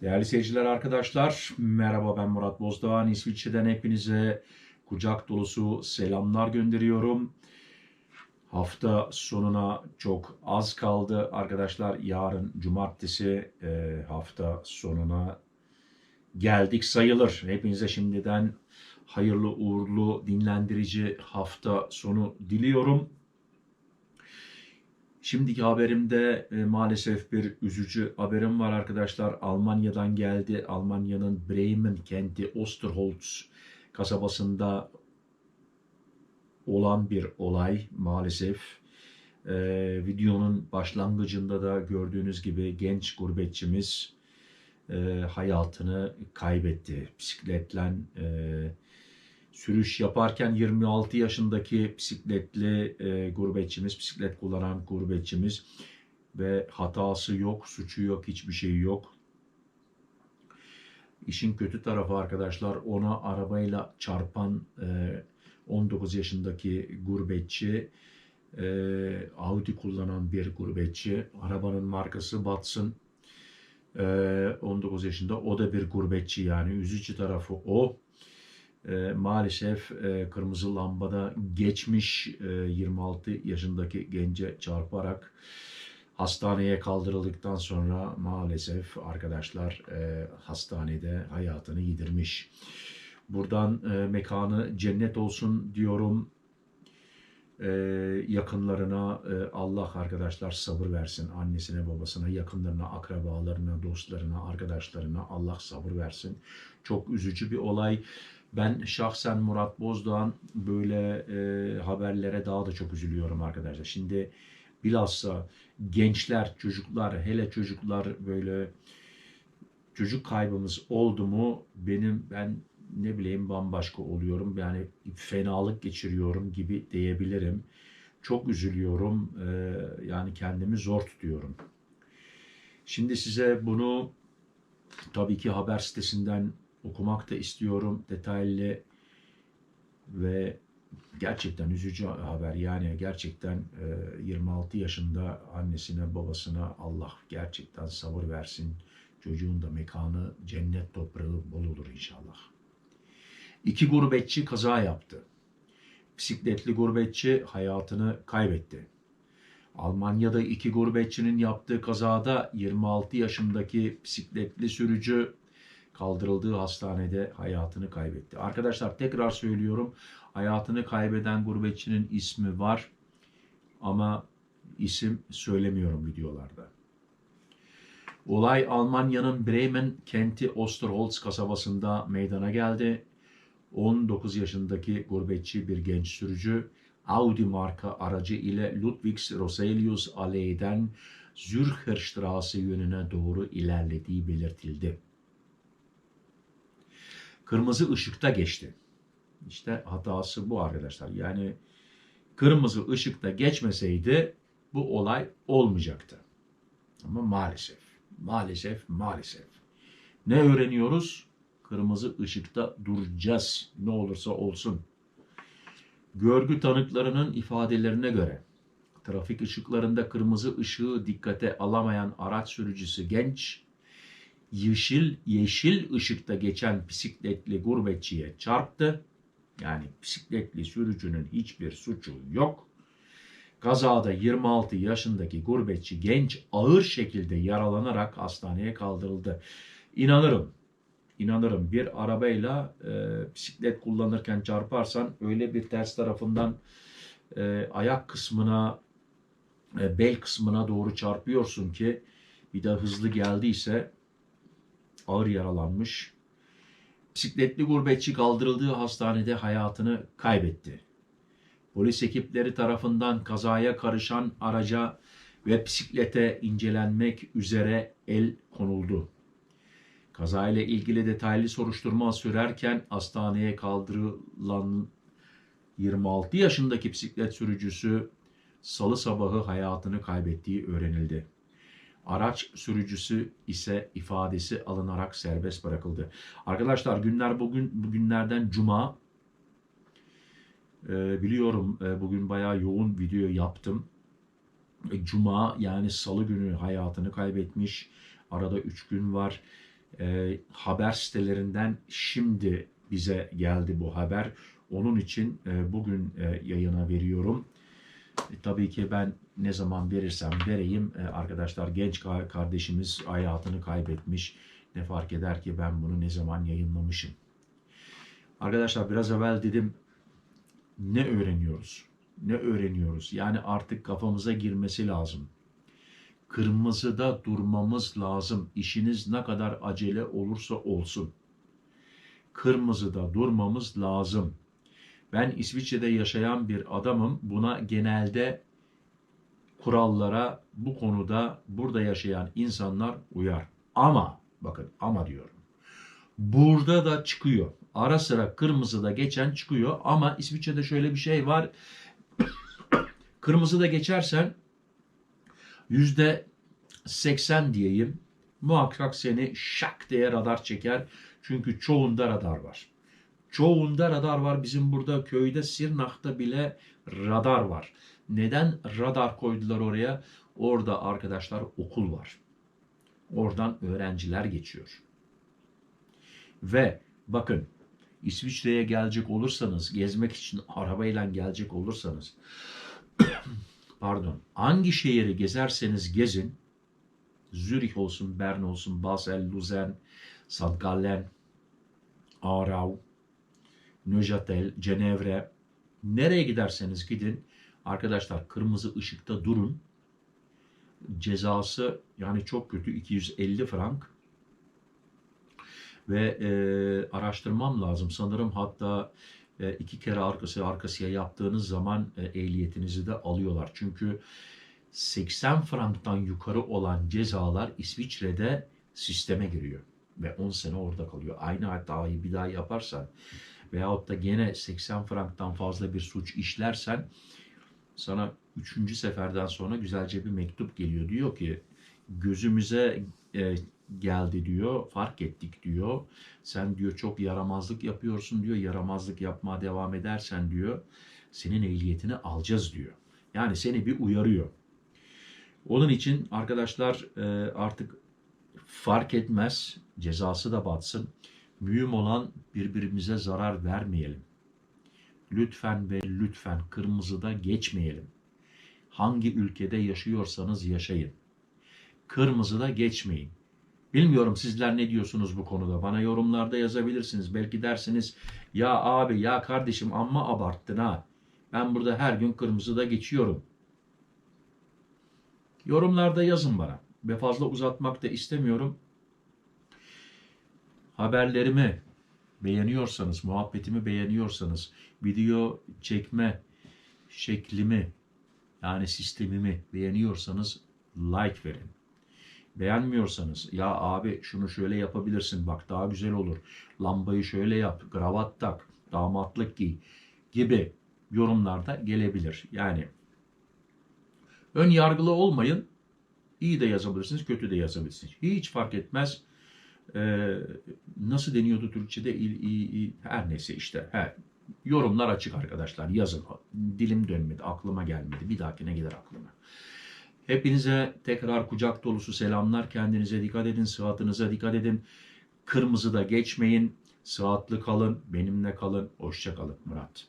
Değerli seyirciler arkadaşlar, merhaba ben Murat Bozdağ. İsviçre'den hepinize kucak dolusu selamlar gönderiyorum. Hafta sonuna çok az kaldı arkadaşlar. Yarın cumartesi e, hafta sonuna geldik sayılır. Hepinize şimdiden hayırlı uğurlu dinlendirici hafta sonu diliyorum. Şimdiki haberimde e, maalesef bir üzücü haberim var arkadaşlar. Almanya'dan geldi. Almanya'nın Bremen kenti Osterholz kasabasında olan bir olay maalesef. E, videonun başlangıcında da gördüğünüz gibi genç gurbetçimiz e, hayatını kaybetti. Bisikletle e, sürüş yaparken 26 yaşındaki bisikletli e, gurbetçimiz, bisiklet kullanan gurbetçimiz ve hatası yok, suçu yok, hiçbir şey yok. İşin kötü tarafı arkadaşlar ona arabayla çarpan e, 19 yaşındaki gurbetçi, e, Audi kullanan bir gurbetçi. Arabanın markası Watson. E, 19 yaşında o da bir gurbetçi yani üzücü tarafı o e, maalesef e, kırmızı lambada geçmiş e, 26 yaşındaki gence çarparak hastaneye kaldırıldıktan sonra maalesef arkadaşlar e, hastanede hayatını yitirmiş. Buradan e, mekanı cennet olsun diyorum. E, yakınlarına e, Allah arkadaşlar sabır versin. Annesine, babasına, yakınlarına, akrabalarına, dostlarına, arkadaşlarına Allah sabır versin. Çok üzücü bir olay. Ben şahsen Murat Bozdoğan böyle e, haberlere daha da çok üzülüyorum arkadaşlar. Şimdi bilhassa gençler, çocuklar, hele çocuklar böyle çocuk kaybımız oldu mu benim ben ne bileyim bambaşka oluyorum. Yani fenalık geçiriyorum gibi diyebilirim. Çok üzülüyorum. E, yani kendimi zor tutuyorum. Şimdi size bunu tabii ki haber sitesinden okumak da istiyorum detaylı ve gerçekten üzücü haber. Yani gerçekten 26 yaşında annesine babasına Allah gerçekten sabır versin. Çocuğun da mekanı cennet toprağı bol olur inşallah. İki gurbetçi kaza yaptı. Bisikletli gurbetçi hayatını kaybetti. Almanya'da iki gurbetçinin yaptığı kazada 26 yaşındaki bisikletli sürücü kaldırıldığı hastanede hayatını kaybetti. Arkadaşlar tekrar söylüyorum hayatını kaybeden gurbetçinin ismi var ama isim söylemiyorum videolarda. Olay Almanya'nın Bremen kenti Osterholz kasabasında meydana geldi. 19 yaşındaki gurbetçi bir genç sürücü Audi marka aracı ile Ludwigs Roselius Aley'den Zürcher yönüne doğru ilerlediği belirtildi kırmızı ışıkta geçti. İşte hatası bu arkadaşlar. Yani kırmızı ışıkta geçmeseydi bu olay olmayacaktı. Ama maalesef, maalesef, maalesef. Ne öğreniyoruz? Kırmızı ışıkta duracağız. Ne olursa olsun. Görgü tanıklarının ifadelerine göre trafik ışıklarında kırmızı ışığı dikkate alamayan araç sürücüsü genç yeşil yeşil ışıkta geçen bisikletli gurbetçiye çarptı. Yani bisikletli sürücünün hiçbir suçu yok. Kazada 26 yaşındaki gurbetçi genç ağır şekilde yaralanarak hastaneye kaldırıldı. İnanırım, inanırım bir arabayla e, bisiklet kullanırken çarparsan öyle bir ters tarafından e, ayak kısmına, e, bel kısmına doğru çarpıyorsun ki bir de hızlı geldiyse ağır yaralanmış. Bisikletli gurbetçi kaldırıldığı hastanede hayatını kaybetti. Polis ekipleri tarafından kazaya karışan araca ve bisiklete incelenmek üzere el konuldu. Kazayla ilgili detaylı soruşturma sürerken hastaneye kaldırılan 26 yaşındaki bisiklet sürücüsü salı sabahı hayatını kaybettiği öğrenildi. Araç sürücüsü ise ifadesi alınarak serbest bırakıldı. Arkadaşlar günler bugün bugünlerden cuma. Ee, biliyorum e, bugün bayağı yoğun video yaptım. E, cuma yani salı günü hayatını kaybetmiş. Arada 3 gün var. E, haber sitelerinden şimdi bize geldi bu haber. Onun için e, bugün e, yayına veriyorum. E, tabii ki ben ne zaman verirsem vereyim e, arkadaşlar genç ka- kardeşimiz hayatını kaybetmiş. Ne fark eder ki ben bunu ne zaman yayınlamışım. Arkadaşlar biraz evvel dedim ne öğreniyoruz? Ne öğreniyoruz? Yani artık kafamıza girmesi lazım. Kırmızıda durmamız lazım. İşiniz ne kadar acele olursa olsun. Kırmızıda durmamız lazım. Ben İsviçre'de yaşayan bir adamım. Buna genelde kurallara bu konuda burada yaşayan insanlar uyar. Ama bakın ama diyorum. Burada da çıkıyor. Ara sıra kırmızıda geçen çıkıyor ama İsviçre'de şöyle bir şey var. Kırmızıda geçersen yüzde 80 diyeyim muhakkak seni şak diye radar çeker. Çünkü çoğunda radar var. Çoğunda radar var. Bizim burada köyde Sirnak'ta bile radar var. Neden radar koydular oraya? Orada arkadaşlar okul var. Oradan öğrenciler geçiyor. Ve bakın İsviçre'ye gelecek olursanız, gezmek için arabayla gelecek olursanız, pardon, hangi şehri gezerseniz gezin, Zürich olsun, Bern olsun, Basel, Luzern, St. Gallen, Aarau, Neuchâtel, Cenevre, nereye giderseniz gidin, arkadaşlar kırmızı ışıkta durun. Cezası yani çok kötü 250 frank ve e, araştırmam lazım. Sanırım hatta e, iki kere arkası arkasıya yaptığınız zaman e, ehliyetinizi de alıyorlar. Çünkü 80 franktan yukarı olan cezalar İsviçre'de sisteme giriyor ve 10 sene orada kalıyor. Aynı hatayı bir daha yaparsan veyahut da gene 80 franktan fazla bir suç işlersen sana üçüncü seferden sonra güzelce bir mektup geliyor. Diyor ki gözümüze e, geldi diyor, fark ettik diyor. Sen diyor çok yaramazlık yapıyorsun diyor. Yaramazlık yapmaya devam edersen diyor senin ehliyetini alacağız diyor. Yani seni bir uyarıyor. Onun için arkadaşlar e, artık fark etmez cezası da batsın. Mühim olan birbirimize zarar vermeyelim. Lütfen ve lütfen kırmızıda geçmeyelim. Hangi ülkede yaşıyorsanız yaşayın. Kırmızıda geçmeyin. Bilmiyorum sizler ne diyorsunuz bu konuda. Bana yorumlarda yazabilirsiniz. Belki dersiniz ya abi ya kardeşim amma abarttın ha. Ben burada her gün kırmızıda geçiyorum. Yorumlarda yazın bana. Ve fazla uzatmak da istemiyorum. Haberlerimi beğeniyorsanız, muhabbetimi beğeniyorsanız, video çekme şeklimi yani sistemimi beğeniyorsanız like verin. Beğenmiyorsanız ya abi şunu şöyle yapabilirsin bak daha güzel olur. Lambayı şöyle yap, kravat tak, damatlık giy gibi yorumlarda gelebilir. Yani ön yargılı olmayın. İyi de yazabilirsiniz, kötü de yazabilirsiniz. Hiç fark etmez. Ee, nasıl deniyordu Türkçe'de? İl, il, il, her neyse işte. He. Yorumlar açık arkadaşlar. Yazın. Dilim dönmedi, aklıma gelmedi. Bir dahakine gider aklıma. Hepinize tekrar kucak dolusu selamlar. Kendinize dikkat edin, sıhhatinize dikkat edin. Kırmızıda geçmeyin. Sıhhatli kalın, benimle kalın. Hoşça kalın Murat.